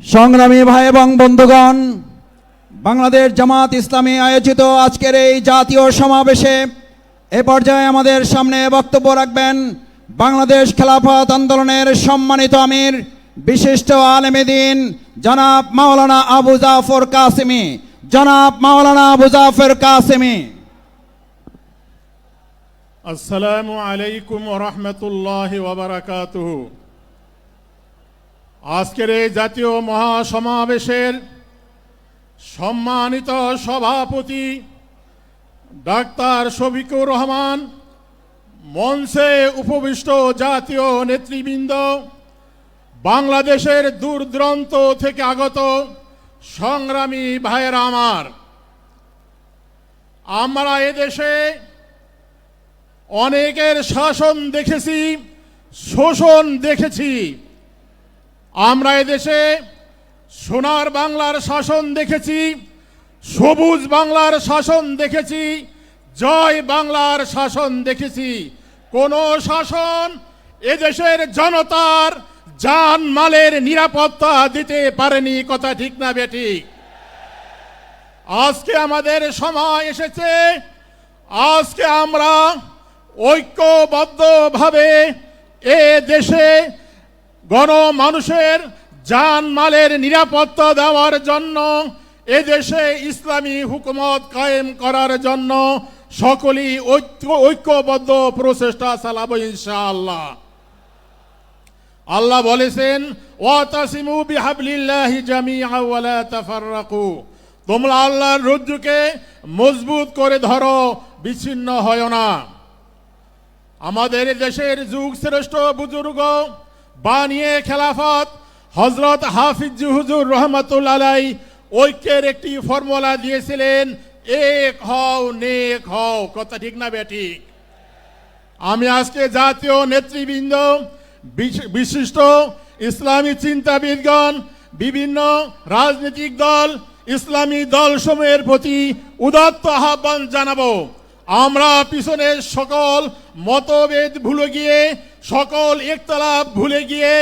সংগ্রামী ভাই এবং বন্ধুগণ, বাংলাদেশ জামাত ইসলামী আয়োজিত আজকের এই জাতীয় সমাবেশে এ পর্যায়ে আমাদের সামনে বক্তব্য রাখবেন বাংলাদেশ খেলাফত আন্দোলনের সম্মানিত আমির, বিশিষ্ট আলেমেদিন জনাব মাওলানা আবু জাফর কাসেমি। জনাব মাওলানা আবু জাফর কাসেমি। আসসালামু আলাইকুম রহমতুল্লাহ ওবরাকাতুহু আজকের এই জাতীয় মহাসমাবেশের সম্মানিত সভাপতি ডাক্তার শফিকুর রহমান, মঞ্চে উপবিষ্ট জাতীয় নেতৃবৃন্দ, বাংলাদেশের দূরদূরান্ত থেকে আগত সংগ্রামী ভাইয়েরা আমার। আমরা এদেশে অনেকের শাসন দেখেছি, শোষণ দেখেছি। আমরা এদেশে সোনার বাংলার শাসন দেখেছি, সবুজ বাংলার শাসন দেখেছি, জয় বাংলার শাসন দেখেছি। কোন শাসন এদেশের জনতার জান মালের নিরাপত্তা দিতে পারেনি, কথা ঠিক না বেঠিক আজকে আমাদের সময় এসেছে, আজকে আমরা ঐক্যবদ্ধভাবে এ দেশে গণমানুষের জান মালের নিরাপত্তা দেওয়ার জন্য এদেশে ইসলামী হুকুমত কায়েম করার জন্য সকলেই ঐক্য, ঐক্যবদ্ধ প্রচেষ্টা চালাবো ইনশাআল্লাহ। আল্লাহ বলেছেন, ওয়াতাসিমু বিহাবলিল্লাহি জামিআ ওয়ালা তাফাররাকু। তোমরা আল্লাহর রজ্জুকে মজবুত করে ধরো, বিচ্ছিন্ন হয় না। আমাদের দেশের যুগ শ্রেষ্ঠ বুজুর্গ বানিয়ে খেলাফত হজরত হাফিজ হুজুর রহমতুল আলাই ঐক্যের একটি ফর্মুলা দিয়েছিলেন, এক হও, নেক হও। কথা ঠিক না বেঠিক আমি আজকে জাতীয় নেতৃবৃন্দ, বিশ- বিশিষ্ট ইসলামী চিন্তাবিদগণ, বিভিন্ন রাজনৈতিক দল, ইসলামী দলসমূহের প্রতি উদাত্ত আহ্বান জানাব। আমরা পিছনের সকল মতভেদ ভুলে গিয়ে, সকল একতলাপ ভুলে গিয়ে,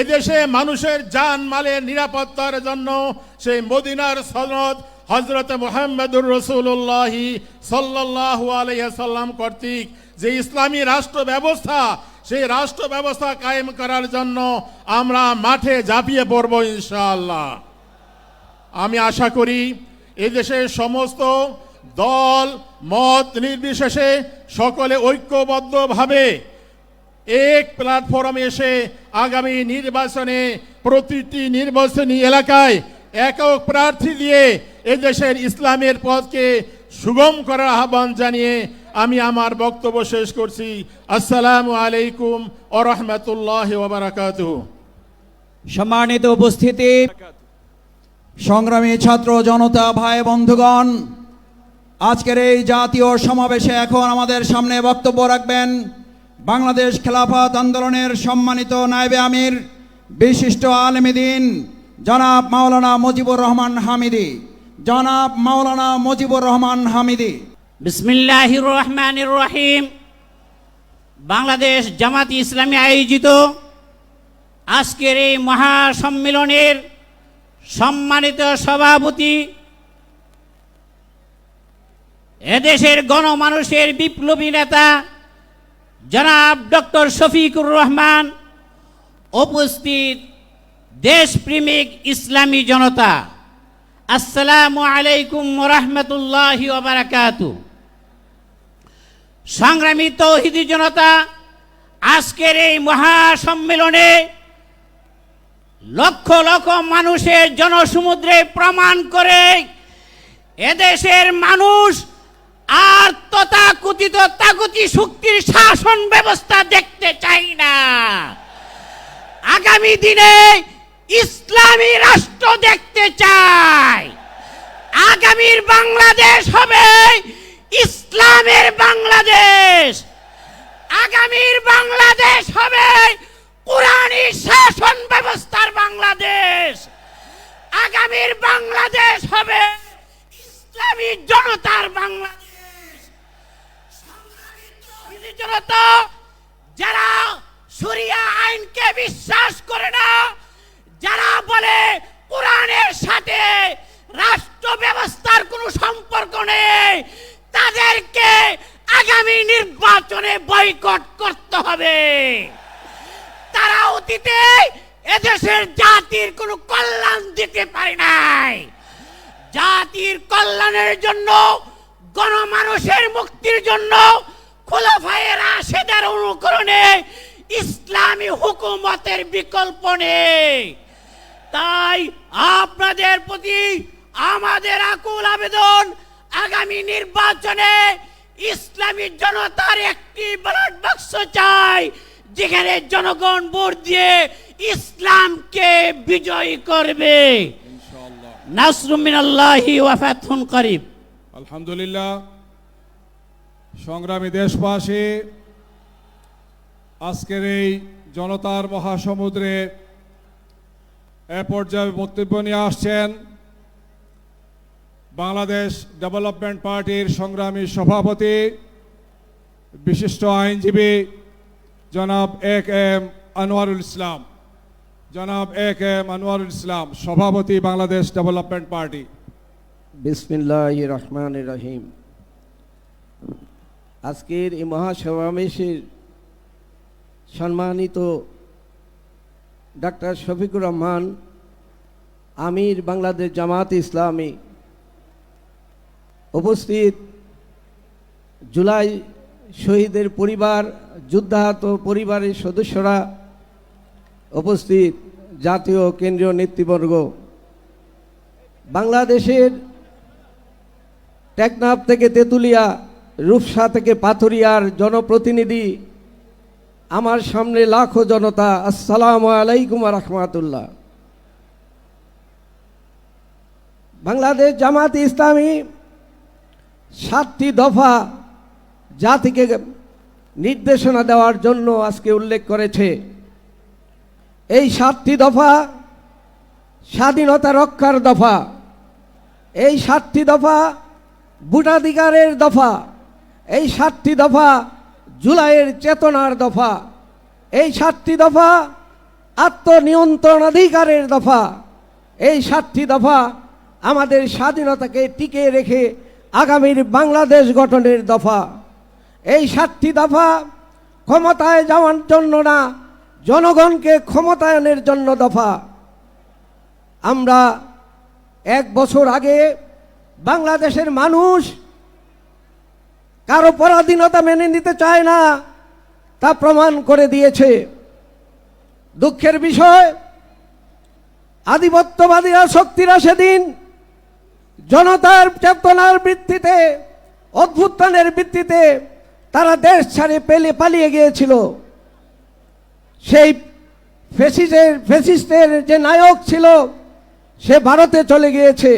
এদেশে মানুষের যান মালের নিরাপত্তার জন্য সেই মদিনার সনদ হজরত মোহাম্মদুর রসুল্লাহি সাল্লাহ আলাইসাল্লাম কর্তৃক, যে ইসলামী রাষ্ট্র ব্যবস্থা, সেই রাষ্ট্র ব্যবস্থা কায়েম করার জন্য আমরা মাঠে ঝাঁপিয়ে পড়ব ইনশাআল্লাহ। আমি আশা করি এদেশের সমস্ত দল মত নির্বিশেষে সকলে ঐক্যবদ্ধভাবে এক প্ল্যাটফর্মে এসে আগামী নির্বাচনে প্রতিটি নির্বাচনী এলাকায় একক প্রার্থী দিয়ে এদেশের ইসলামের পথকে সুগম করার আহ্বান জানিয়ে আমি আমার বক্তব্য শেষ করছি। আসসালামু আলাইকুম ও রহমতুল্লাহ ওবরাকাতুহ সম্মানিত উপস্থিতি, সংগ্রামী ছাত্র জনতা, ভাই বন্ধুগণ আজকের এই জাতীয় সমাবেশে এখন আমাদের সামনে বক্তব্য রাখবেন বাংলাদেশ খেলাফত আন্দোলনের সম্মানিত নায়েবে আমির, বিশিষ্ট আলমীদিন জনাব মাওলানা মুজিবুর রহমান হামিদি। জনাব মাওলানা মুজিবুর রহমান হামিদি। বিসমিল্লাহির রহমানির রহিম। বাংলাদেশ জামাত ইসলামী আয়োজিত আজকের এই মহাসম্মেলনের সম্মানিত সভাপতি এদেশের গণমানুষের বিপ্লবী নেতা জনাব ডক্টর শফিকুর রহমান, উপস্থিত দেশপ্রেমিক ইসলামী জনতা, আসসালামু আলাইকুম রহমতুল্লাহ বারাকাতু সংগ্রামী তৌহিদি জনতা, আজকের এই মহাসম্মেলনে লক্ষ লক্ষ মানুষের জনসমুদ্রে প্রমাণ করে এদেশের মানুষ আর তথাকথিত তাগতি শক্তির শাসন ব্যবস্থা দেখতে চাই না। আগামী দিনে ইসলামী রাষ্ট্র দেখতে চাই। আগামীর বাংলাদেশ হবে সুরিয়া আইনকে বিশ্বাস করে না। যারা বলে কোরআনের সাথে রাষ্ট্র ব্যবস্থার কোনো সম্পর্ক নেই, তাদেরকে আগামী নির্বাচনে বয়কট করতে হবে। তারা অতীতে এদেশের জাতির কোনো কল্যাণ দিতে পারে নাই। জাতির কল্যাণের জন্য, গণমানুষের মুক্তির জন্য খোলাফায়ের আশেদার অনুকরণে ইসলামী হুকুমতের বিকল্প নেই। তাই আপনাদের প্রতি আমাদের আকুল আবেদন আগামী নির্বাচনে ইসলামী জনতার একটি ব্যালট বাক্স চাই যেখানে জনগণ ভোট দিয়ে ইসলামকে বিজয়ী করবে। নাসরুমিনাল্লাহি ওয়াফাতুন করিব আলহামদুলিল্লাহ। সংগ্রামী দেশবাসী আজকের এই জনতার মহাসমুদ্রে এ পর্যায়ে বক্তব্য নিয়ে আসছেন বাংলাদেশ ডেভেলপমেন্ট পার্টির সংগ্রামী সভাপতি, বিশিষ্ট আইনজীবী জনাব এক এম আনোয়ারুল ইসলাম। জনাব এক এম আনোয়ারুল ইসলাম, সভাপতি বাংলাদেশ ডেভেলপমেন্ট পার্টি। বিসমিল্লাহ রহমান রহিম। আজকের এই মহাসমাবেশের সম্মানিত ডাক্তার শফিকুর রহমান, আমির বাংলাদেশ জামাত ইসলামী, উপস্থিত জুলাই শহীদের পরিবার, যুদ্ধাহত পরিবারের সদস্যরা, উপস্থিত জাতীয় কেন্দ্রীয় নেতৃবর্গ। বাংলাদেশের টেকনাফ থেকে তেঁতুলিয়া, রূপসা থেকে পাথুরিয়ার জনপ্রতিনিধি আমার সামনে লাখো জনতা, আসসালামু আলাইকুম রহমাতুল্লাহ। বাংলাদেশ জামাত ইসলামী সাতটি দফা জাতিকে নির্দেশনা দেওয়ার জন্য আজকে উল্লেখ করেছে। এই সাতটি দফা স্বাধীনতা রক্ষার দফা, এই সাতটি দফা ভোটাধিকারের দফা, এই সাতটি দফা জুলাইয়ের চেতনার দফা। এই সাতটি দফা আত্মনিয়ন্ত্রণাধিকারের দফা। এই সাতটি দফা আমাদের স্বাধীনতাকে টিকে রেখে আগামীর বাংলাদেশ গঠনের দফা। এই সাতটি দফা ক্ষমতায় যাওয়ার জন্য না, জনগণকে ক্ষমতায়নের জন্য দফা। আমরা এক বছর আগে বাংলাদেশের মানুষ কারও পরাধীনতা মেনে নিতে চায় না, তা প্রমাণ করে দিয়েছে। দুঃখের বিষয় আধিপত্যবাদীরা শক্তিরা সেদিন জনতার চেতনার ভিত্তিতে, অভ্যুত্থানের ভিত্তিতে তারা দেশ ছাড়ে পেলে পালিয়ে গিয়েছিল। সেই ফেসিসের ফেসিস্টের যে নায়ক ছিল, সে ভারতে চলে গিয়েছে।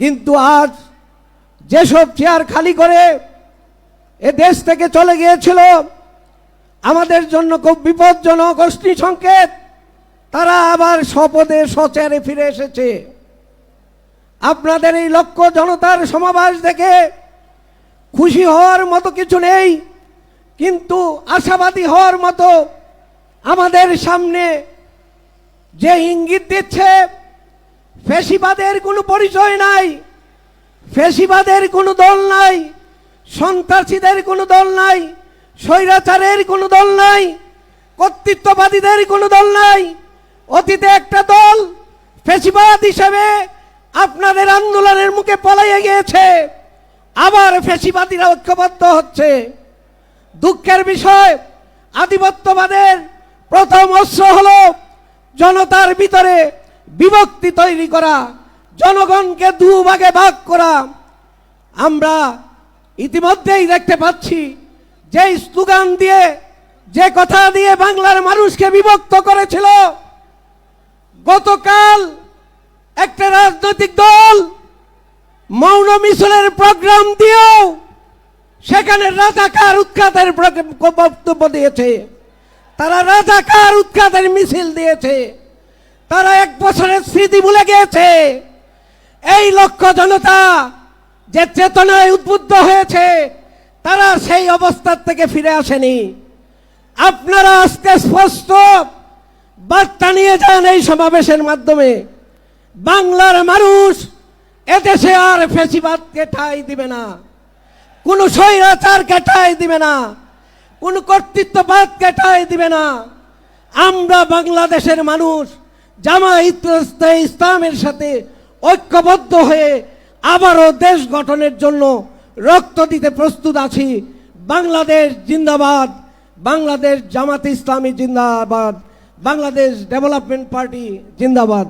কিন্তু আজ যেসব চেয়ার খালি করে এ দেশ থেকে চলে গিয়েছিল। আমাদের জন্য খুব বিপজ্জনক অস্থি সংকেত। তারা আবার স্বপদে, সচারে ফিরে এসেছে। আপনাদের এই লক্ষ্য জনতার সমাবেশ দেখে খুশি হওয়ার মতো কিছু নেই, কিন্তু আশাবাদী হওয়ার মতো আমাদের সামনে যে ইঙ্গিত দিচ্ছে, ফেসিবাদের কোনো পরিচয় নাই, ফেসিবাদের কোনো দল নাই। সন্ত্রাসীদের কোনো দল নাই, স্বৈরাচারের কোনো দল নাই, কর্তৃত্ববাদীদের কোনো দল নাই। অতীতে একটা দল ফেসিবাদ হিসেবে আপনাদের আন্দোলনের মুখে পলাইয়ে গিয়েছে। আবার ফেসিবাদীরা ঐক্যবদ্ধ হচ্ছে। দুঃখের বিষয়, আধিপত্যবাদের প্রথম অস্ত্র হল জনতার ভিতরে বিভক্তি তৈরি করা, জনগণকে দুভাগে ভাগ করা। আমরা ইতিমধ্যেই দেখতে পাচ্ছি যে স্লোগান দিয়ে, যে কথা দিয়ে বাংলার মানুষকে বিভক্ত করেছিল, গতকাল একটা রাজনৈতিক দল মৌন মিশনের প্রোগ্রাম দিয়েও সেখানে রাজাকার উৎখাতের বক্তব্য দিয়েছে। তারা রাজাকার উৎখাতের মিছিল দিয়েছে। তারা এক বছরের স্মৃতি ভুলে গিয়েছে। এই লক্ষ্য জনতা যে চেতনায় উদ্বুদ্ধ হয়েছে, তারা সেই অবস্থার থেকে ফিরে আসেনি। আপনারা আজকে স্পষ্ট বার্তা নিয়ে যান এই সমাবেশের মাধ্যমে। বাংলার মানুষ এদেশে আর ফেসিবাদকে ঠাই দিবে না। কোনো স্বৈরাচারকে কাটায় দিবে না। কোনো কর্তৃত্ববাদকে কাটায় দিবে না। আমরা বাংলাদেশের মানুষ জামায়াত ইসলামের সাথে ঐক্যবদ্ধ হয়ে আবারও দেশ গঠনের জন্য রক্ত দিতে প্রস্তুত আছি। বাংলাদেশ জিন্দাবাদ। বাংলাদেশ জামাত ইসলামী জিন্দাবাদ। বাংলাদেশ ডেভেলপমেন্ট পার্টি জিন্দাবাদ।